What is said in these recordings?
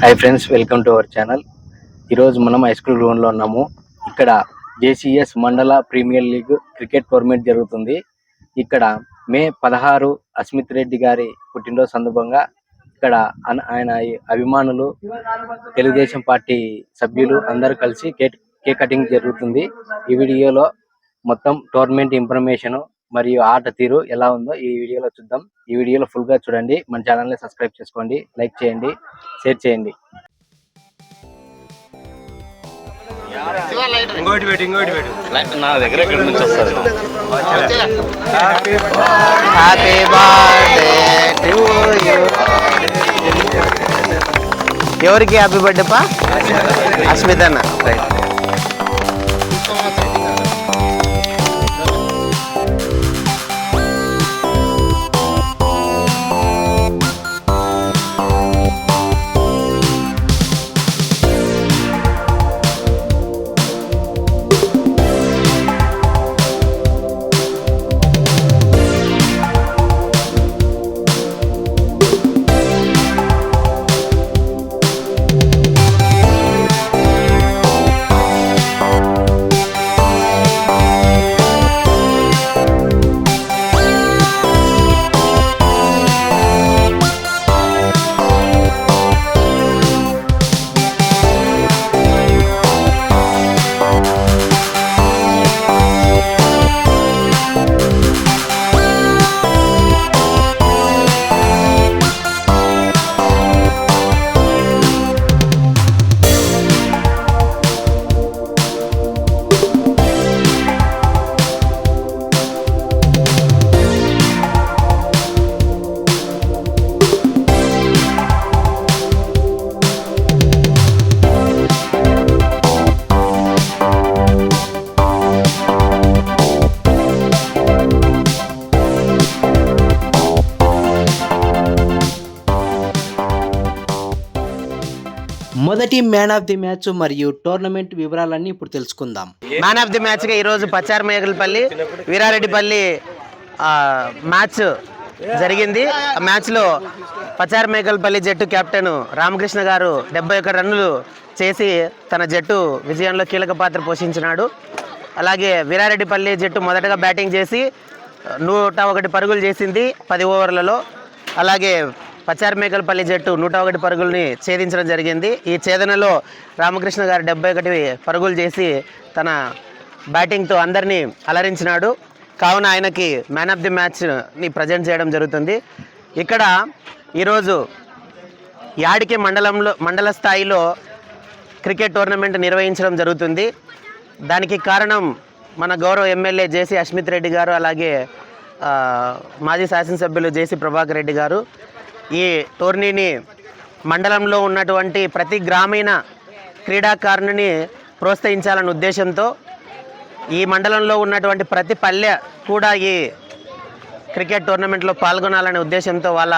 Hi friends welcome to our channel ఈరోజు మనం high school గ్రౌండ్లో ఉన్నాము. ఇక్కడ జేసీఎస్ మండల ప్రీమియర్ లీగ్ క్రికెట్ టోర్నమెంట్ జరుగుతుంది. ఇక్కడ మే పదహారు అస్మిత్ రెడ్డి గారి పుట్టినరోజు సందర్భంగా ఇక్కడ ఆయన అభిమానులు తెలుగుదేశం పార్టీ సభ్యులు అందరూ కలిసి కేక్ కేక్ కటింగ్ జరుగుతుంది. ఈ వీడియోలో మొత్తం టోర్నమెంట్ ఇన్ఫర్మేషన్ మరియు ఆట తీరు ఎలా ఉందో ఈ వీడియోలో చూద్దాం. ఈ వీడియోలో ఫుల్గా చూడండి. మన ఛానల్ని సబ్స్క్రైబ్ చేసుకోండి. లైక్ చేయండి. షేర్ చేయండి. ఇంకోటి పెట్టు ఇంకోటి పెట్టు. నా దగ్గర ఎక్కడి నుంచి వస్తుంది? హ్యాపీ బర్త్డే టు యూ ఎవరికి హ్యాపీ బర్త్డే పా? అస్మిత్ అన్న రైట్ మొదటి మ్యాన్ ఆఫ్ ది మ్యాచ్ మరియు టోర్నమెంట్ వివరాలన్నీ ఇప్పుడు తెలుసుకుందాం. మ్యాన్ ఆఫ్ ది మ్యాచ్గా ఈరోజు పచ్చారు మేకలపల్లి వీరారెడ్డిపల్లి మ్యాచ్ జరిగింది. ఆ మ్యాచ్లో పచారు మేకలపల్లి జట్టు కెప్టెన్ రామకృష్ణ గారు డెబ్బై ఒక్క రన్నులు చేసి తన జట్టు విజయంలో కీలక పాత్ర పోషించినాడు. అలాగే వీరారెడ్డిపల్లి జట్టు మొదటగా బ్యాటింగ్ చేసి నూట ఒకటి పరుగులు చేసింది పది ఓవర్లలో. అలాగే పచారి మేకలపల్లి జట్టు నూట ఒకటి పరుగుల్ని ఛేదించడం జరిగింది. ఈ ఛేదనలో రామకృష్ణ గారు డెబ్బై ఒకటి పరుగులు చేసి తన బ్యాటింగ్తో అందరినీ అలరించినాడు. కావున ఆయనకి మ్యాన్ ఆఫ్ ది మ్యాచ్ని ప్రజెంట్ చేయడం జరుగుతుంది. ఇక్కడ ఈరోజు యాడికి మండలంలో మండల స్థాయిలో క్రికెట్ టోర్నమెంట్ నిర్వహించడం జరుగుతుంది. దానికి కారణం మన గౌరవ ఎమ్మెల్యే జేసీ అస్మిత్ రెడ్డి గారు అలాగే మాజీ శాసనసభ్యులు జేసీ ప్రభాకర్ రెడ్డి గారు. ఈ టోర్నీని మండలంలో ఉన్నటువంటి ప్రతి గ్రామీణ క్రీడాకారుని ప్రోత్సహించాలన్న ఉద్దేశంతో ఈ మండలంలో ఉన్నటువంటి ప్రతి పల్లె కూడా ఈ క్రికెట్ టోర్నమెంట్లో పాల్గొనాలనే ఉద్దేశంతో వాళ్ళ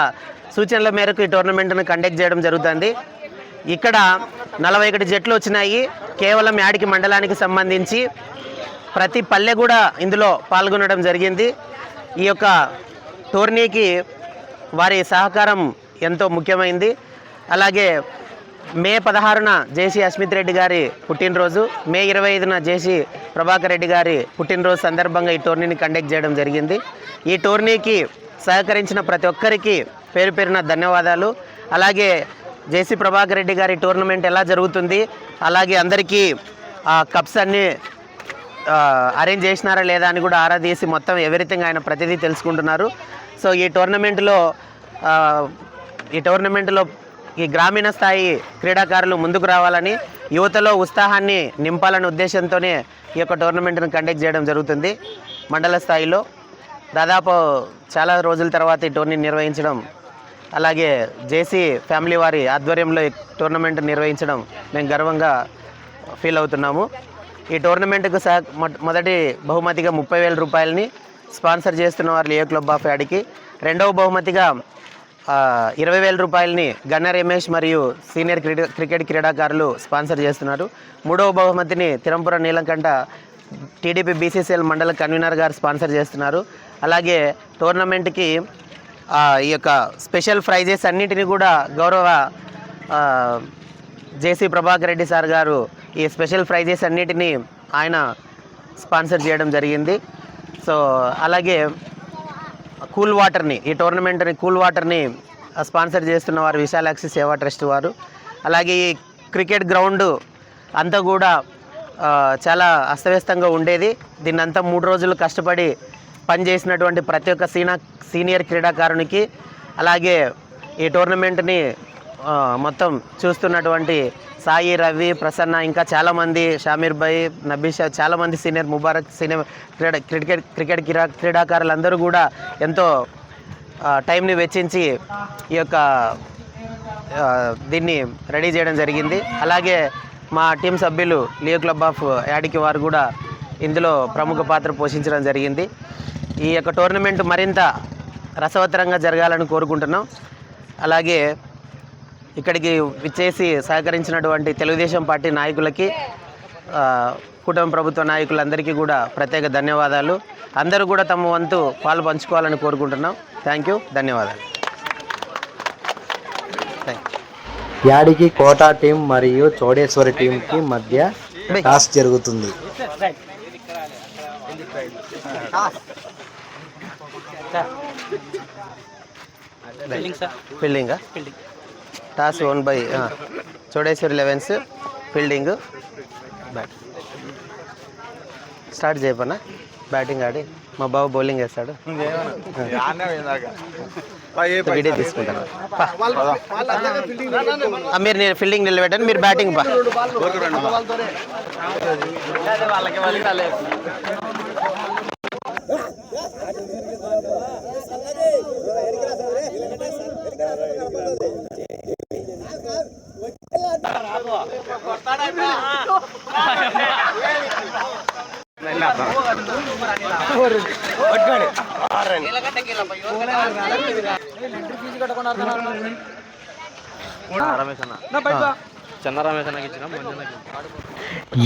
సూచనల మేరకు ఈ టోర్నమెంట్ను కండక్ట్ చేయడం జరుగుతుంది. ఇక్కడ నలభై ఒకటి జట్లు వచ్చినాయి. కేవలం యాడికి మండలానికి సంబంధించి ప్రతి పల్లె కూడా ఇందులో పాల్గొనడం జరిగింది. ఈ యొక్క టోర్నీకి వారి సహకారం ఎంతో ముఖ్యమైంది. అలాగే మే పదహారున జేసీ అస్మిత్ రెడ్డి గారి పుట్టినరోజు మే ఇరవై ఐదున జేసీ ప్రభాకర్ రెడ్డి గారి పుట్టినరోజు సందర్భంగా ఈ టోర్నీని కండక్ట్ చేయడం జరిగింది. ఈ టోర్నీకి సహకరించిన ప్రతి ఒక్కరికి పేరు పేరున ధన్యవాదాలు. అలాగే జేసీ ప్రభాకర్ రెడ్డి గారి టోర్నమెంట్ ఎలా జరుగుతుంది అలాగే అందరికీ ఆ కప్స్ అన్నీ అరేంజ్ చేసినారా లేదా అని కూడా ఆరా తీసి మొత్తం ఎవరిథింగ్ ఆయన ప్రతిదీ తెలుసుకుంటున్నారు. సో ఈ టోర్నమెంట్లో ఈ టోర్నమెంట్లో ఈ గ్రామీణ స్థాయి క్రీడాకారులు ముందుకు రావాలని యువతలో ఉత్సాహాన్ని నింపాలనే ఉద్దేశంతోనే ఈ యొక్క టోర్నమెంట్ను కండక్ట్ చేయడం జరుగుతుంది మండల స్థాయిలో. దాదాపు చాలా రోజుల తర్వాత ఈ టోర్నీ నిర్వహించడం అలాగే జేసీ ఫ్యామిలీ వారి ఆధ్వర్యంలో ఈ టోర్నమెంట్ నిర్వహించడం మేము గర్వంగా ఫీల్ అవుతున్నాము. ఈ టోర్నమెంట్కు సహ మొ- మొదటి బహుమతిగా ముప్పై వేల రూపాయలని స్పాన్సర్ చేస్తున్న వారు లియో క్లబ్ ఆఫ్ యాడికి. రెండవ బహుమతిగా ఇరవై వేల రూపాయలని గన్న రమేష్ మరియు సీనియర్ క్రికెట్ క్రికెట్ క్రీడాకారులు స్పాన్సర్ చేస్తున్నారు. మూడవ బహుమతిని తిరంపురం నీలంకంట టీడీపీ బీసీసీఎల్ మండల కన్వీనర్ గారు స్పాన్సర్ చేస్తున్నారు. అలాగే టోర్నమెంట్కి ఈ యొక్క స్పెషల్ ప్రైజెస్ అన్నిటిని కూడా గౌరవ జేసీ ప్రభాకర్ రెడ్డి సార్ గారు ఈ స్పెషల్ ప్రైజెస్ అన్నిటినీ ఆయన స్పాన్సర్ చేయడం జరిగింది. సో అలాగే కూల్ వాటర్ని ఈ టోర్నమెంట్ని కూల్ వాటర్ని స్పాన్సర్ చేస్తున్న వారు విశాలాక్షి సేవా ట్రస్ట్ వారు. అలాగే ఈ క్రికెట్ గ్రౌండ్ అంతా కూడా చాలా అస్తవ్యస్తంగా ఉండేది. దీన్ని అంతా మూడు రోజులు కష్టపడి పనిచేసినటువంటి ప్రతి ఒక్క సీనా సీనియర్ క్రీడాకారునికి అలాగే ఈ టోర్నమెంట్ని మొత్తం చూస్తున్నటువంటి సాయి రవి ప్రసన్న ఇంకా చాలామంది షామీర్ భాయ్ నబీషా చాలామంది సీనియర్ ముబారక్ సీనియర్ క్రీడ క్రికెట్ క్రికెట్ క్రీడా క్రీడాకారులందరూ కూడా ఎంతో టైంని వెచ్చించి ఈ యొక్క దీన్ని రెడీ చేయడం జరిగింది. అలాగే మా టీం సభ్యులు లియో క్లబ్ ఆఫ్ యాడికి వారు కూడా ఇందులో ప్రముఖ పాత్ర పోషించడం జరిగింది. ఈ యొక్క టోర్నమెంట్ మరింత రసవత్తరంగా జరగాలని కోరుకుంటున్నాం. అలాగే ఇక్కడికి విచ్చేసి సహకరించినటువంటి తెలుగుదేశం పార్టీ నాయకులకి కుటుంబ ప్రభుత్వ నాయకులందరికీ కూడా ప్రత్యేక ధన్యవాదాలు. అందరూ కూడా తమ వంతు పాలు పంచుకోవాలని కోరుకుంటున్నాం. థ్యాంక్ యూ ధన్యవాదాలు. యాడికి కోటా టీం మరియు చౌడేశ్వరి టీంకి మధ్య టాస్ జరుగుతుంది. ఫీల్డింగా toss won by Chodeshwari elevens fielding bat start చేయపన్నా batting ఆడి మా బాబు బౌలింగ్ వేస్తాడు వీడియో తీసుకుంటాను. మీరు నేను ఫీల్డింగ్ నిలబెట్టండి మీరు బ్యాటింగ్ బా చిన్న రమేష్ అన్నకి ఇచ్చిన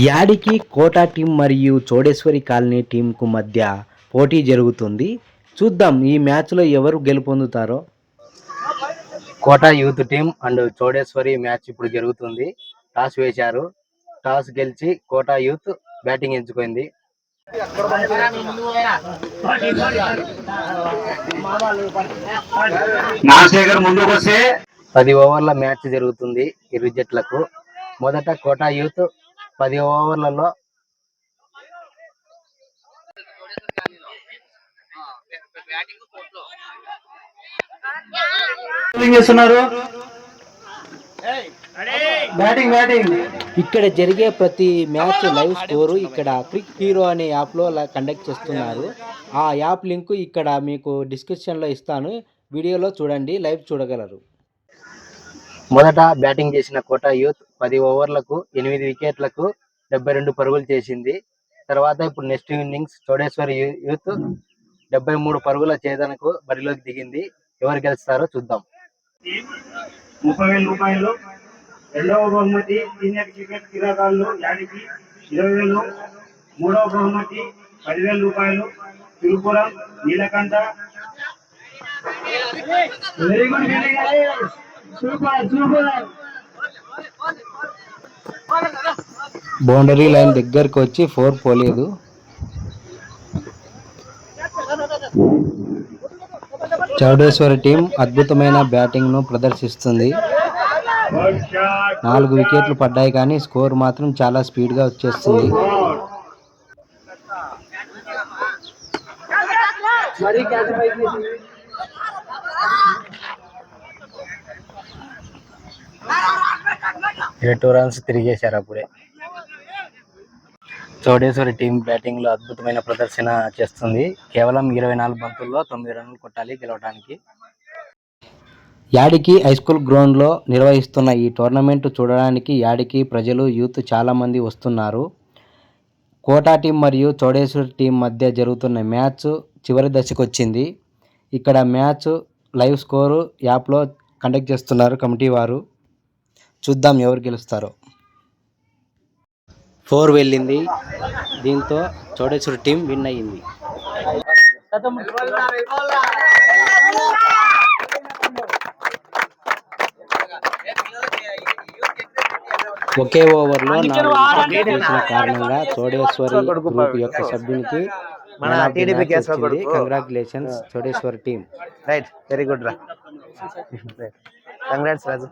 యాడికి కోటా టీం మరియు చౌడేశ్వరి కాలనీ టీంకు మధ్య పోటీ జరుగుతుంది. చూద్దాం ఈ మ్యాచ్లో ఎవరు గెలుపొందుతారో. Kota youth team and Chowdeshwari match ఇప్పుడు జరుగుతుంది. టాస్ వేశారు. టాస్ గెలిచి కోటా యూత్ బ్యాటింగ్ ఎంచుకుంది. పది ఓవర్ల మ్యాచ్ జరుగుతుంది ఇరు జట్లకు మొదట కోటా యూత్ పది ఓవర్లలో ఇక్కడ జరిగే ప్రతి మ్యాచ్ లైవ్ స్కోరు ఇక్కడ క్రిక్ హీరో అనే యాప్లో కండక్ట్ చేస్తున్నారు. ఆ యాప్ లింక్ ఇక్కడ మీకు డిస్క్రిప్షన్లో ఇస్తాను. వీడియోలో చూడండి లైవ్ చూడగలరు. మొదట బ్యాటింగ్ చేసిన కోటా యూత్ పది ఓవర్లకు ఎనిమిది వికెట్లకు డెబ్బై రెండు పరుగులు చేసింది. తర్వాత ఇప్పుడు నెక్స్ట్ ఇన్నింగ్స్ చౌడేశ్వరి యూత్ డెబ్బై మూడు పరుగుల ఛేదనకు బరిలోకి దిగింది. ఎవరు గెలుస్తారో చూద్దాం. ముప్పై వేల రూపాయలు. రెండవ బహుమతి సీనియర్ క్రికెట్ క్రీడాకారులు యాడికి ఇరవై వేలు. మూడవ బహుమతి పదివేల రూపాయలు. Tirupuram Neelakantha. Very good super super boundary line దగ్గరకు వచ్చి ఫోర్ పోలేదు. చౌడేశ్వరి టీం అద్భుతమైన బ్యాటింగ్ను ప్రదర్శిస్తుంది. నాలుగు వికెట్లు పడ్డాయి కానీ స్కోర్ మాత్రం చాలా స్పీడ్గా వచ్చేస్తుంది. టూ రన్స్ తిరిగేశారు అప్పుడే. చౌడేశ్వరి టీం బ్యాటింగ్లో అద్భుతమైన ప్రదర్శన చేస్తుంది. కేవలం ఇరవై నాలుగు బంతుల్లో తొమ్మిది రన్లు కొట్టాలి గెలవడానికి యాడికి హై స్కూల్ గ్రౌండ్లో నిర్వహిస్తున్న ఈ టోర్నమెంట్ చూడడానికి యాడికి ప్రజలు యూత్ చాలామంది వస్తున్నారు. కోటా టీం మరియు చౌడేశ్వరి టీం మధ్య జరుగుతున్న మ్యాచ్ చివరి దశకు వచ్చింది ఇక్కడ మ్యాచ్ లైవ్ స్కోరు యాప్లో కండక్ట్ చేస్తున్నారు కమిటీ వారు చూద్దాం ఎవరు గెలుస్తారో. ఫోర్ వెళ్ళింది. దీంతో చౌడేశ్వరి టీం విన్ అయ్యింది. ఒకే ఓవర్లో నాలుగు తీసిన కారణంగా చోడేశ్వరి గ్రూప్ యొక్క సభ్యునికి. Congratulations Chodeshwari team. Right very good రా. కంగ్రాట్స్ రాజు.